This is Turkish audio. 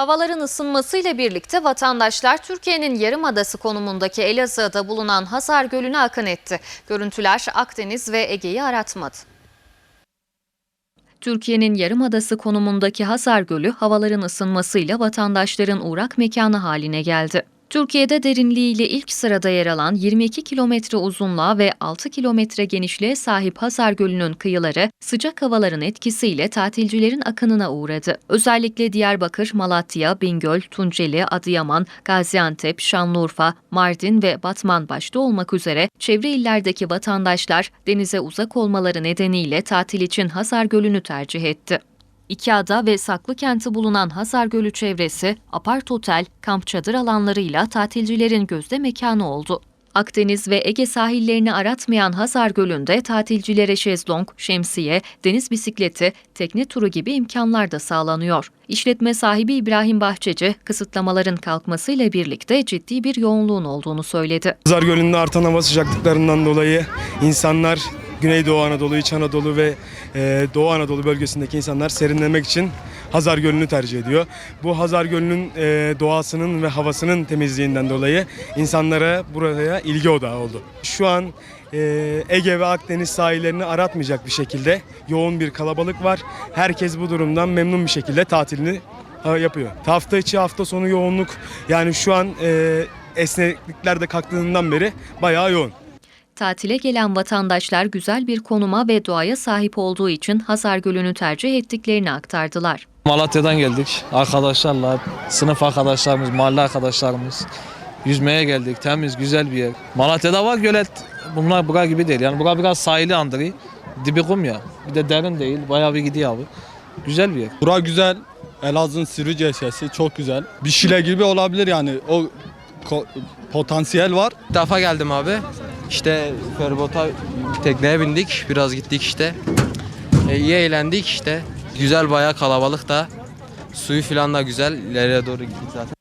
Havaların ısınmasıyla birlikte vatandaşlar Türkiye'nin yarımadası konumundaki Elazığ'da bulunan Hazar Gölü'ne akın etti. Görüntüler Akdeniz ve Ege'yi aratmadı. Türkiye'nin yarımadası konumundaki Hazar Gölü havaların ısınmasıyla vatandaşların uğrak mekanı haline geldi. Türkiye'de derinliğiyle ilk sırada yer alan 22 kilometre uzunluğa ve 6 kilometre genişliğe sahip Hazar Gölü'nün kıyıları sıcak havaların etkisiyle tatilcilerin akınına uğradı. Özellikle Diyarbakır, Malatya, Bingöl, Tunceli, Adıyaman, Gaziantep, Şanlıurfa, Mardin ve Batman başta olmak üzere çevre illerdeki vatandaşlar denize uzak olmaları nedeniyle tatil için Hazar Gölü'nü tercih etti. İki ada ve saklı kenti bulunan Hazar Gölü çevresi, apart otel, kamp çadır alanlarıyla tatilcilerin gözde mekanı oldu. Akdeniz ve Ege sahillerini aratmayan Hazar Gölü'nde tatilcilere şezlong, şemsiye, deniz bisikleti, tekne turu gibi imkanlar da sağlanıyor. İşletme sahibi İbrahim Bahçeci, kısıtlamaların kalkmasıyla birlikte ciddi bir yoğunluğun olduğunu söyledi. Pazar Gölü'nde artan hava sıcaklıklarından dolayı insanlar Güneydoğu Anadolu, İç Anadolu ve e, Doğu Anadolu bölgesindeki insanlar serinlemek için Hazar Gölü'nü tercih ediyor. Bu Hazar Gölü'nün e, doğasının ve havasının temizliğinden dolayı insanlara buraya ilgi odağı oldu. Şu an e, Ege ve Akdeniz sahillerini aratmayacak bir şekilde yoğun bir kalabalık var. Herkes bu durumdan memnun bir şekilde tatilini yapıyor. Hafta içi hafta sonu yoğunluk yani şu an e, esneklikler de kalktığından beri bayağı yoğun. Tatile gelen vatandaşlar güzel bir konuma ve doğaya sahip olduğu için Hazar Gölü'nü tercih ettiklerini aktardılar. Malatya'dan geldik arkadaşlarla, sınıf arkadaşlarımız, mahalle arkadaşlarımız. Yüzmeye geldik. Temiz, güzel bir yer. Malatya'da var gölet. Bunlar bura gibi değil. Yani bura biraz sahili andırıyor. Dibi kum ya. Bir de derin değil. Bayağı bir gidiyor abi. Güzel bir yer. Bura güzel. Elazığ'ın Sürüce sesi çok güzel. Bir Şile gibi olabilir yani. O potansiyel var. İlk defa geldim abi. İşte feribota tekneye bindik. Biraz gittik işte. E, iyi eğlendik işte. Güzel bayağı kalabalık da. Suyu falan da güzel. İleriye doğru gittik zaten.